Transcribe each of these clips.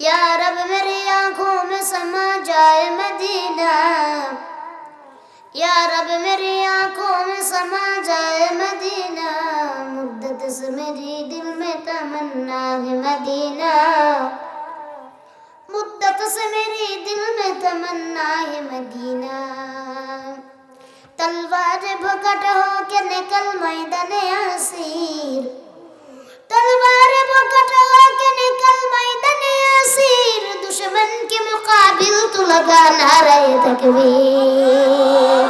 या रब मेरी आँखों में समा जाए मदीना। या रब मेरी आँखों में समा जाए मदीना। मुद्दत से मेरी दिल में तमन्ना है मदीना। मुद्दत से मेरी दिल में तमन्ना है मदीना। तलवार भकट हो के निकल मैदान असीर تكبير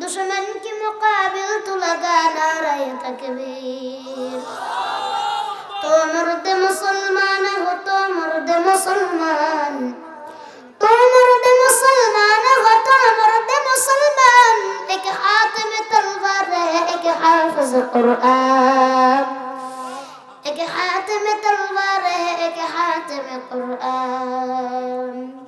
دشمن کی مقابل تو لگا نعرہ تکبیر تو مرد مسلمان ہو تو مرد مسلمان تو مرد مسلمان ہو تو مرد مسلمان ایک ہاتھ میں تلوار ہے ایک حافظ قرآن ایک ہاتھ میں تلوار ہے ایک ہاتھ میں قرآن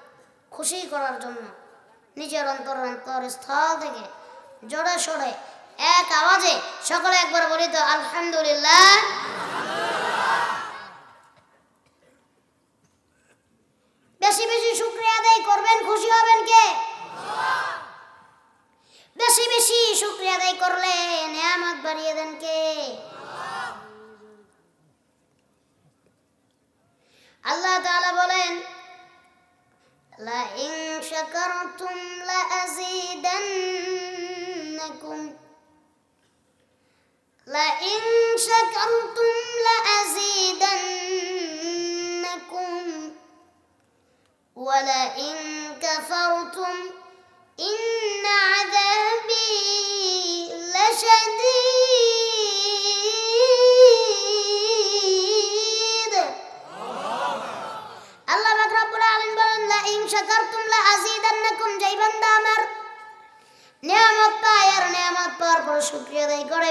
খুশি করার জন্য নিজের অন্তর অন্তর স্থল থেকে জোরে সরে এক আওয়াজে সকলে একবার বলিত আলহামদুলিল্লাহ। ولئن كفرتم إن عذابي لشديد আল্লাহ পাক রব্বুল আলামিন বলেন লা ইন শাকারতুম লা আযীদান্নাকুম যেই বান্দা আমার নিয়ামত পায় আর নিয়ামত পাওয়ার পর শুকরিয়া আদায় করে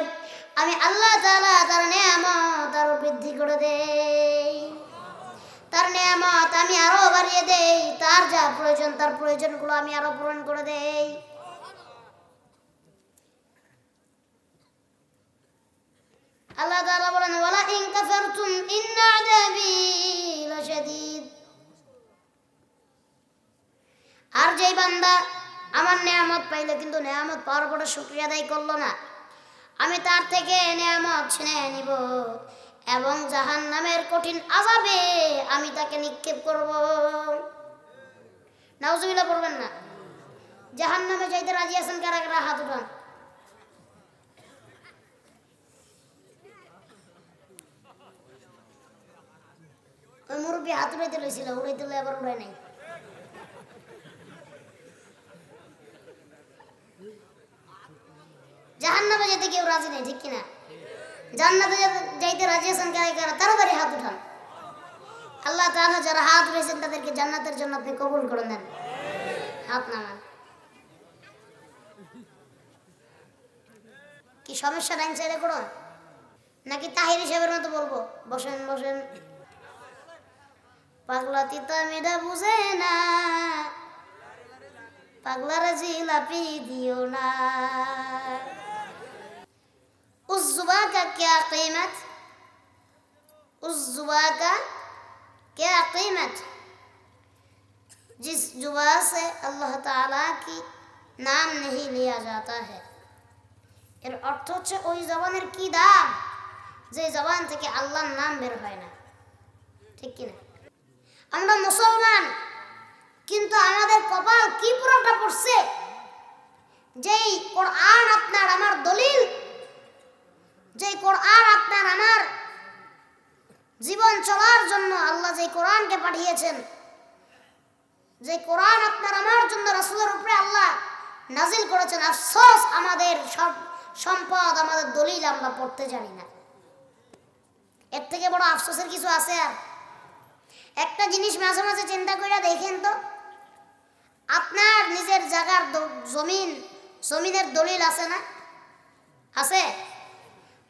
আমি আল্লাহ তাআলা তার নিয়ামত আরো বৃদ্ধি করে দেই তার নিয়ামত আমি আরো বাড়িয়ে দেই। তার যা প্রয়োজন, তার প্রয়োজনগুলো আমি আরও পূরণ করে দেই। আল্লাহ বলেন আর যেই বান্দা আমার নেয়ামত পাইলে, কিন্তু নেয়ামত পাওয়ার পরে করল না। আমি তার থেকে নেয়ামত ছিনে নিব। এবং জাহান নামের কঠিন আজাবে আমি তাকে নিক্ষেপ করব। নাউজুবিল্লাহ, পড়বেন না। জাহান নামে যাইতে রাজি আছেন কারা কারা? হাত উঠান। ওই মুরব্বী হাত উড়াইতে লইছিল উড়াইতে লই আবার উড়াই নাই। জাহান্নামে যেতে কেউ রাজি নেই, ঠিক কিনা? জান্নাতে যাইতে রাজি আছেন কারা কারা তাড়াতাড়ি হাত উঠান। আল্লাহ তাআলা যারা হাত উঠেছেন, তাদেরকে জান্নাতের জন্য আপনি কবুল করে নেন। হাত নামান। কি সমস্যা ডাইন সাইডে করো নাকি তাহির হিসাবের মতো বলব? বসেন বসেন। পাগলা তিতা মেডা বুঝে না। পাগলার জিলাপি দিও না। का क्या कीमत उस जुबा का क्या कीमत जिस जुबा से अल्लाह ताला की नाम नहीं लिया जाता है এর অর্থ হচ্ছে ওই জবানের কি দাম যে জবান থেকে আল্লাহর নাম বের হয় না ঠিক কিনা আমরা মুসলমান কিন্তু আমাদের কপাল কি পুরোটা পড়ছে যেই কোরআন কোরআনকে পাঠিয়েছেন। যে কোরআন আপনার আমার জন্য রাসূলের উপরে আল্লাহ নাজিল করেছেন। আফসোস, আমাদের সব সম্পদ, আমাদের দলিল আমরা পড়তে জানি না। এর থেকে বড় আফসোসের কিছু আছে আর? একটা জিনিস মাঝে মাঝে চিন্তা করে দেখেন তো, আপনার নিজের জায়গার জমিন, জমিনের দলিল আছে না? আছে?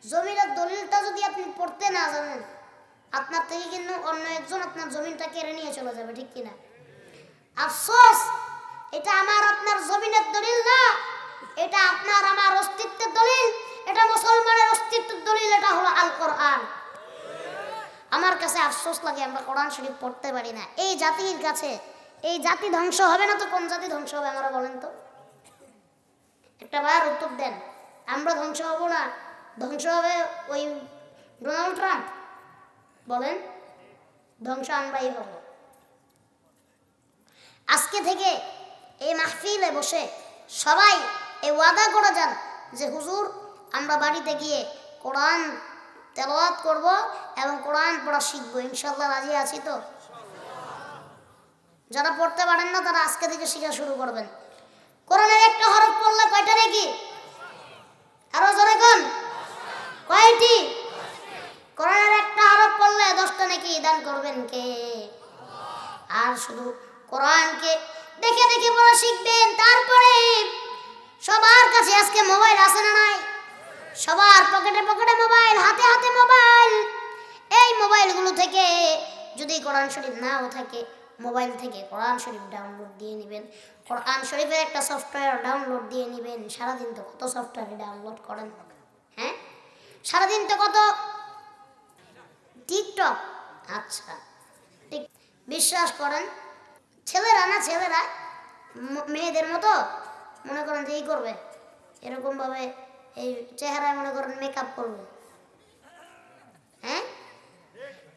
জমিনের দলিলটা যদি আপনি পড়তে না জানেন আপনার থেকে কিন্তু অন্য একজন আপনার জমিনটা কেড়ে নিয়ে চলে যাবে, ঠিক কিনা? আফসোস! এটা আমার আপনার জমিনের দলিল না। এটা আপনার আমার অস্তিত্বের দলিল। এটা মুসলমানের অস্তিত্বের দলিল, এটা হলো আল কোরআন আমার কাছে আফসোস লাগে, আমরা কোরআন শরীফ পড়তে পারি না। এই জাতির কাছে, এই জাতি ধ্বংস হবে না তো কোন জাতি ধ্বংস হবে আমরা বলেন তো। একটা বার উত্তর দেন। আমরা ধ্বংস হব না। ধ্বংস হবে ওই ডোনাল্ড ট্রাম্প। বলেন ধ্বংস আমরাই হব। আজকে থেকে এই মাহফিলে বসে সবাই এই ওয়াদা করে যান যে, হুজুর, আমরা বাড়িতে গিয়ে কোরআন তেলাওয়াত করব এবং কোরআন পড়া শিখব। ইনশাল্লাহ রাজি আছি তো? যারা পড়তে পারেন না, তারা আজকে থেকে শেখা শুরু করবেন। কোরআনের একটা হরফ পড়লে কয়টা নাকি? আরও জোরে কোন। কয়টি? কোরআনের একটা হরফ পড়লে দশটা নাকি দান করবেন কে? আর শুধু কোরআনকে দেখে দেখে পড়া শিখবেন, তারপরে সবার কাছে আজকে মোবাইল আছে না নাই? সবার পকেটে পকেটে মোবাইল, হাতে হাতে মোবাইল। এই মোবাইলগুলো থেকে যদি কোরআন শরীফ নাও থাকে, মোবাইল থেকে কোরআন শরীফ ডাউনলোড দিয়ে নেবেন। কোরআন শরীফের একটা সফটওয়্যার ডাউনলোড দিয়ে নেবেন। সারাদিন তো কত সফটওয়্যার ডাউনলোড করেন? হ্যাঁ? সারাদিন তো কত টিকটক। আচ্ছা। ঠিক। বিশ্বাস করেন, ছেলেরা না ছেলেরা মেয়েদের মতো মনে করেন যে এই করবে। এরকমভাবে এই চেহারায় মনে করেন মেকআপ করবে। হ্যাঁ?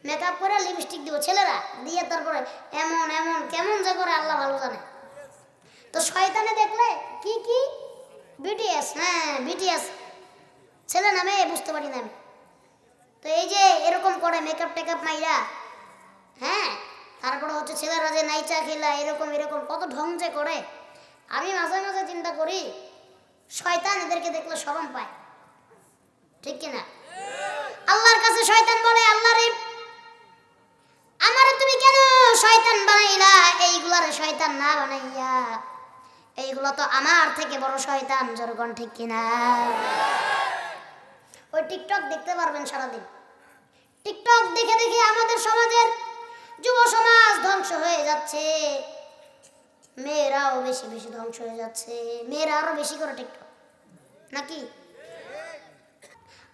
মেকআপ করে লিপস্টিক দিব। ছেলেরা, দিয়ে তারপরে এমন এমন, কেমন যে করে আল্লাহ ভালো জানে। তো শয়তানে দেখলে কি কি? বিটিএস হ্যাঁ বিটিএস ছেলে নামে বুঝতে পারি না আমি। তো এই যে এরকম করে মেকআপ টেকআপ মাইরা হ্যাঁ? তারপরে হচ্ছে ছেলেরা যে নাইচা খেলা, এরকম এরকম, কত ঢং যে করে। আমি মাঝে মাঝে চিন্তা করি, শয়তান এদেরকে দেখলে শরম পায়। ঠিক কিনা? আল্লাহর কাছে শয়তান বলে আল্লাহ রে আমারে তুমি কেন শয়তান বানাইলা? এইগুলারে শয়তান না বানাইয়া। এইগুলো তো আমার থেকে বড় শয়তান, জনগণ, ঠিক কিনা? ওই টিকটক দেখতে পারবেন সারাদিন। টিকটক দেখে দেখে আমাদের সমাজের যুব সমাজ ধ্বংস হয়ে যাচ্ছে। মেয়েরাও বেশি বেশি ধ্বংস হয়ে যাচ্ছে। মেয়েরা আরও বেশি করে টিকটক। নাকি?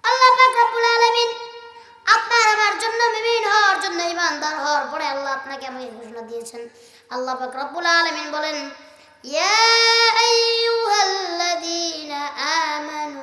আল্লাহ রব্বুল আলামিন আপনার আমার জন্য মুমিন হওয়ার জন্য ইমানদার হওয়ার পরে আল্লাহ আপনাকে আমাকে ঘোষণা দিয়েছেন। আল্লাহ পাক রব্বুল আলামিন বলেন, ইয়া আইয়ুহাল্লাযীনা আমানু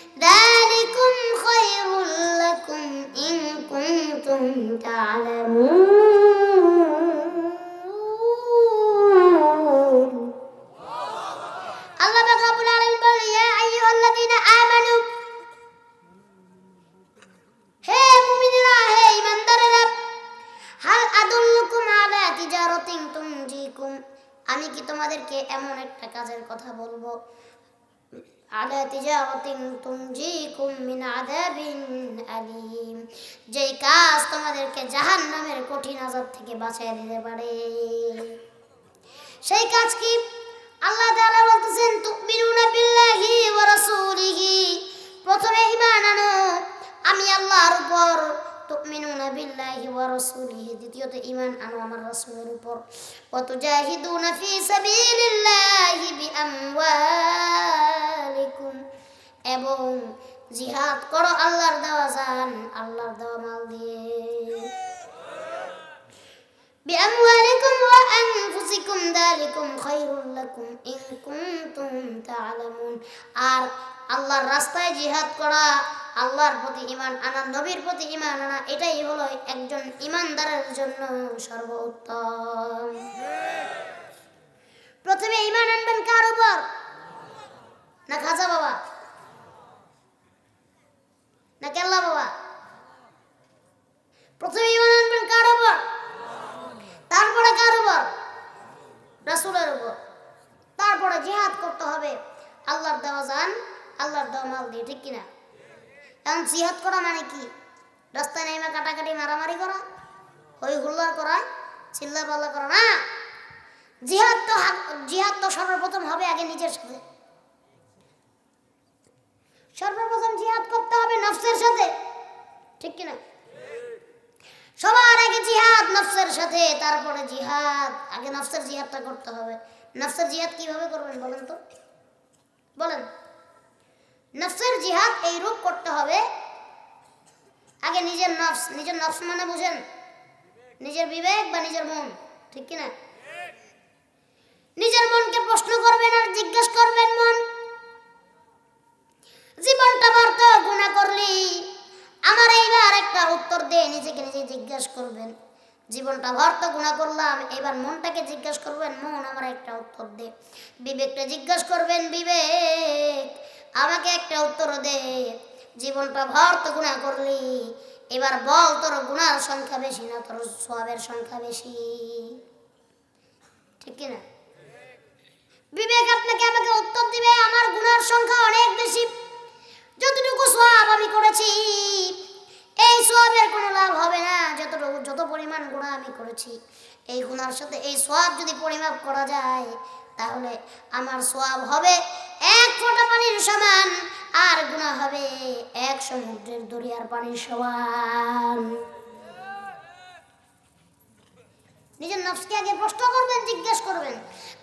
ذلكم خير لكم إن كنتم تعلمون. তোমাদেরকে জাহান্নামের কঠিন আযাব থেকে বাঁচিয়ে দিতে পারে। সেই কাজ কি? আল্লাহ তাআলা বলতেছেন, তুমিনুনা বিল্লাহি ওয়া রাসূলিহি। প্রথমে ঈমান আনো। আমি আল্লাহর উপর, তুমিনুনা বিল্লাহি ওয়া রাসূলিহি। দ্বিতীয়ত ঈমান আনো আমার রাসূলের উপর। ওয়া তুজাহিদুনা ফি সাবিলিল্লাহি বিআমওয়ালিকুম। এবং জিহাদ করো আল্লাহর দেওয়া জান দালিকুম খায়রুল লাকুম ইন কুনতুম তা'লামুন আর আল্লাহর রাস্তায় জিহাদ করা, আল্লাহর প্রতি ইমান আনা, নবীর প্রতি ইমান আনা, এটাই হলো একজন ইমানদারের জন্য সর্বোত্তম। প্রথমে ইমান আনবেন কার উপর? না খাজা বাবা করা, চিল্লা পাল্লা করা না। জিহাদ তো জিহাদ তো সর্বপ্রথম হবে আগে নিজের সাথে। সর্বপ্রথম জিহাদ করতে হবে নফসের সাথে। ঠিক কিনা? সবার আগে জিহাদ নফসের সাথে, তারপরে জিহাদ। আগে নফসের জিহাদটা করতে হবে। নফসের জিহাদ কীভাবে করবেন বলেন তো? বলেন। নফসের জিহাদ এই রূপ করতে হবে, আগে নিজের নফস নিজের নফস মানে বুঝেন। নিজের বিবেক বা নিজের মন, ঠিক কি না নিজের মনকে প্রশ্ন করবেন আর জিজ্ঞেস করবেন মন। জীবনটা বর্ত গুণা করলি আমার এইবার একটা উত্তর দিয়ে নিজেকে নিজে জিজ্ঞেস করবেন। জীবনটা তো গুণা করলাম, এবার মনটাকে জিজ্ঞেস করবেন, মন আমার একটা উত্তর দে। বিবেকটা জিজ্ঞেস করবেন, বিবেক, আমাকে একটা উত্তর দে। জীবনটা ভর তো গুণা করলি এবার বল তোর গুণার সংখ্যা বেশি না তোর সবের সংখ্যা বেশি। ঠিক কিনা? বিবেক আপনাকে আমাকে উত্তর দিবে, আমার গুণার সংখ্যা অনেক বেশি। যতটুকু সব আমি করেছি, এই সবের কোনো লাভ হবে না। যতটুকু, যত পরিমাণ গুণা আমি করেছি, এই গুণার সাথে, এই সব যদি পরিমাপ করা যায়, তাহলে আমার সব হবে এক ফোঁটা পানির সমান আর গুণা হবে এক সমুদ্রের দরিয়ার পানির সমান। নিজের নফসকে আগে প্রশ্ন করবেন, জিজ্ঞেস করবেন।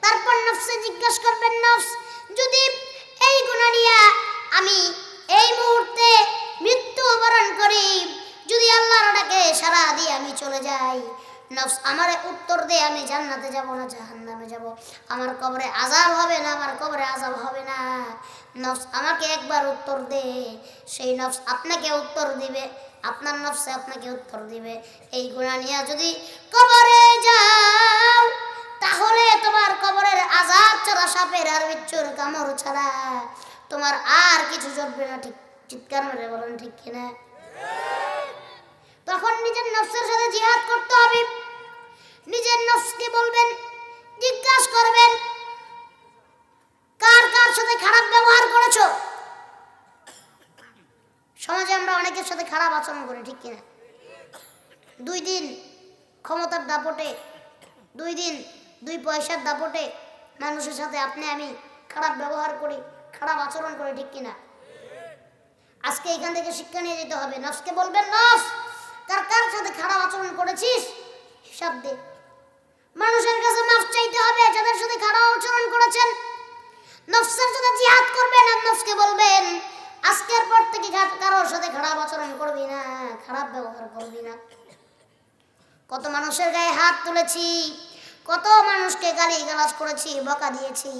তারপর নফসে জিজ্ঞেস করবেন, নফস, যদি এই গুণা নিয়ে আমি এই মুহূর্তে মৃত্যু বরণ করি, যদি আল্লাহর ডাকে সারা দিয়ে আমি চলে যাই, নফস আমারে উত্তর দে আমি জান্নাতে যাব না, জাহান্নামে। যাব। আমার কবরে আজাব হবে না, আমার কবরে আজাব হবে না। নফস আমাকে একবার উত্তর দে, সেই নফস আপনাকে উত্তর দিবে। আপনার নফসে আপনাকে উত্তর দিবে। এই গুণা নিয়ে যদি কবরে যাও, তাহলে তোমার কবরের আজাব ছাড়া সাপের আর বিচ্ছুর কামড় ছাড়া তোমার আর কিছু চলবে না। ঠিক, চিৎকার মেরে বলেন, ঠিক কিনা তখন নিজের নফসের সাথে জিহাদ করতে হবে। নিজের নফসকে বলবেন জিজ্ঞাসা করবেন, কার কার সাথে খারাপ ব্যবহার করেছ? সমাজে আমরা অনেকের সাথে খারাপ আচরণ করি, ঠিক কিনা? দুই দিন ক্ষমতার দাপটে, দুই দিন দুই পয়সার দাপটে মানুষের সাথে আপনি আমি খারাপ ব্যবহার করি, খারাপ আচরণ করি, ঠিক কিনা? আজকে এখান থেকে শিক্ষা নিয়ে যেতে হবে। নফসকে বলবেন নফস কার কার সাথে খারাপ আচরণ করেছিস? হিসাব দে। মানুষের কাছে মাফ চাইতে হবে, যাদের সাথে খারাপ আচরণ করেছেন। নফসের সাথে জিহাদ করবেন আর নফসকে বলবেন, আজকের পর থেকে কারোর সাথে খারাপ আচরণ করবি না, খারাপ ব্যবহার করবি না। কত মানুষের গায়ে হাত তুলেছি, কত মানুষকে গালি গালাজ করেছি, বকা দিয়েছি,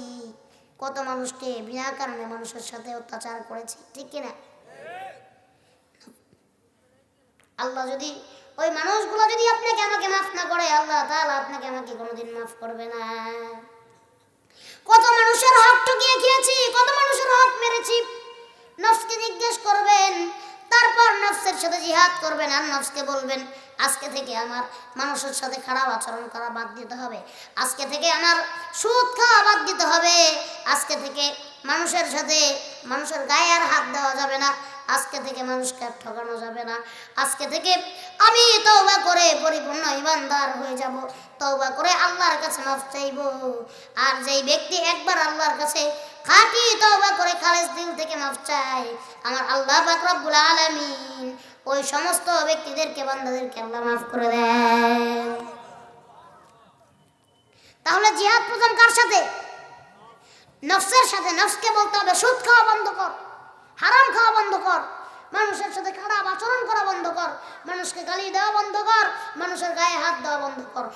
কত মানুষকে বিনা কারণে মানুষের সাথে অত্যাচার করেছি, ঠিক কিনা? আল্লাহ যদি ওই মানুষগুলো যদি আপনাকে আমাকে মাফ না করে, আল্লাহ তাহলে আপনাকে আমাকে কোনোদিন মাফ করবে না। কত মানুষের হক ঠকিয়ে খেয়েছি, কত মানুষের হক মেরেছি। নফসকে জিজ্ঞেস করবেন, তারপর নফসের সাথে জিহাদ করবেন, আর নফসকে বলবেন, আজকে থেকে আমার মানুষের সাথে খারাপ আচরণ করা বাদ দিতে হবে। আজকে থেকে আমার সুদ খাওয়া বাদ দিতে হবে। আজকে থেকে মানুষের সাথে মানুষের গায়ে আর হাত দেওয়া যাবে না। আজকে থেকে মানুষকে আর ঠকানো যাবে না। আজকে থেকে আমি তওবা করে পরিপূর্ণ ইমানদার হয়ে যাব। তওবা করে আল্লাহর কাছে মাফ চাইব। আর যেই ব্যক্তি একবার আল্লাহর কাছে খাঁটি তওবা করে খালেস দিল থেকে মাফ চায়, আমার আল্লাহ পাক রব্বুল আলামিন ওই সমস্ত ব্যক্তিদেরকে, বান্দাদেরকে আল্লাহ মাফ করে দেয় তাহলে জিহাদ প্রথম কার সাথে? নফসের সাথে। নফসকে বলতে হবে, সুদ খাওয়া বন্ধ কর। হারাম খাওয়া বন্ধ কর। মানুষের সাথে খারাপ আচরণ করা বন্ধ কর। মানুষকে গালি দেওয়া বন্ধ কর। মানুষের গায়ে হাত দেওয়া বন্ধ কর।